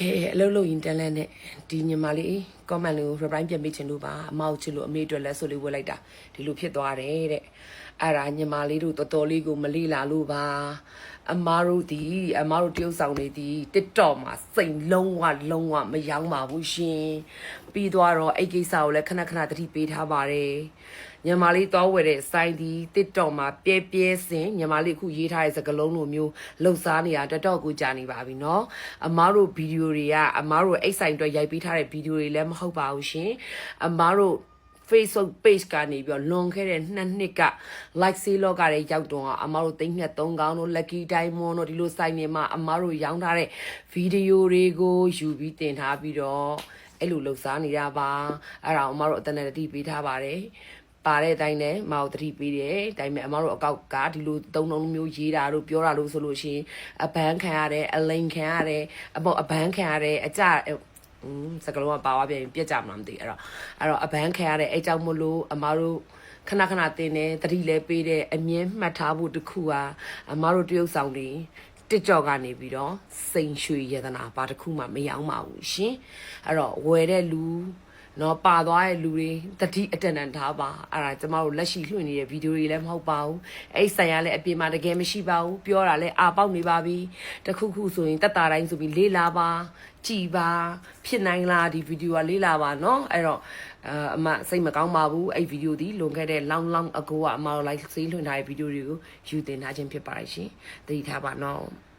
ကဲအလုပ်လုပ်ရင်တန်လန့်နဲ့ဒီညီမလေး comment လေးကို reply ပြန်ပေးချင်လို့ပါအမောက်ချစ်လို့အမေအတွက်လက်ဆိုလေးဝတ်လိုက်တာဒီလိုဖြစ်သွားတယ်တဲ့အဲ့ဒါညီမလေးတို့တော်တော်လေးကိုမလေးလာလို့ပါအမားတို့ဒီအမားတို့တရုတ်ဆောင်နေဒီ TikTok မှာစိန်လုံးဝလုံးဝမယောင်းပါဘူးရှင်ပြီးသွားတော့အဲ့ကိစ္စကိုလည်းခဏခဏသတိပေးထားပါတယ်ညီမလေးတောဝယ်တဲ့စိုင်းဒီ TikTok မှာပြဲပြဲစင်ညီမလေးအခုရေးထားတဲ့စကားလုံးလိုမျိုးလှုပ်ရှားနေတာတော်တော်ကိုကြာနေပါပြီเนาะအမားတို့ဗီဒီယိုတွေကအမားတို့အိတ်ဆိုင်အတွက်ရိုက်ပေးထားတဲ့ဗီဒီယိုတွေလည်းမဟုတ်ပါဘူးရှင်အမားတို့ Facebook page ကနေပြီးတော့လွန်ခဲ့တဲ့နှစ်နှစ်က like sale လောကတွေရောက်တော့အမားတို့သိန်းနဲ့3ကောင်းတို့ lucky diamond တို့ဒီလို site တွေမှာအမားတို့ရောင်းထားတဲ့ဗီဒီယိုတွေကိုယူပြီးတင်ထားပြီးတော့အဲ့လိုလှုပ်ရှားနေတာပါအဲ့ဒါအမားတို့အတန်တတိပေးထားပါတယ် ပါတဲ့အတိုင်းနဲ့မအောင်တတိပေးတယ်။ဒါပေမဲ့အမတို့အကောက်ကဒီလိုသုံးလုံးမျိုးရေးတာတို့ပြောတာလို့ဆိုလို့ရှိရင်အဘန်းခံရတယ်အလိန်ခံရတယ်အပေါ့အဘန်းခံရတယ်အကြอืมစကလုံးကပါသွားပြန်ပြက်ကြမှာမသိအဲ့တော့အဲ့တော့အဘန်းခံရတဲ့အဲ့ကြောင့်မလို့အမတို့ခဏခဏတင်တယ်တတိလဲပေးတဲ့အမြင်မှတ်ထားဖို့တခုဟာအမတို့တရုပ်ဆောင်တွေတစ်ကြော့ကနေပြီးတော့စိန်ရွှေရတနာဘာတစ်ခုမှမရောပါဘူးရှင်အဲ့တော့ဝယ်တဲ့လူ နော်ပါသွားတဲ့လူတွေတတိအတန်တန်ထားပါအဲ့ဒါကျမတို့လက်ရှိလွှင့်နေတဲ့ဗီဒီယိုတွေလည်းမဟုတ်ပါဘူးအဲ့ဆိုင်ရလည်းအပြင်မှာတကယ်မရှိပါဘူးပြောတာလည်းအာပေါက်နေပါပြီတခုခုဆိုရင်တက်တာတိုင်းဆိုပြီးလေးလာပါကြည်ပါဖြစ်နိုင်လားဒီဗီဒီယိုကလေးလာပါနော်အဲ့တော့အမစိတ်မကောင်းပါဘူးအဲ့ဗီဒီယိုဒီလွန်ခဲ့တဲ့ long long ago ကအမတို့ live ဆေးလွှင့်ထားတဲ့ဗီဒီယိုတွေကိုယူတင်ထားခြင်းဖြစ်ပါတယ်ရှင်တတိထားပါနော်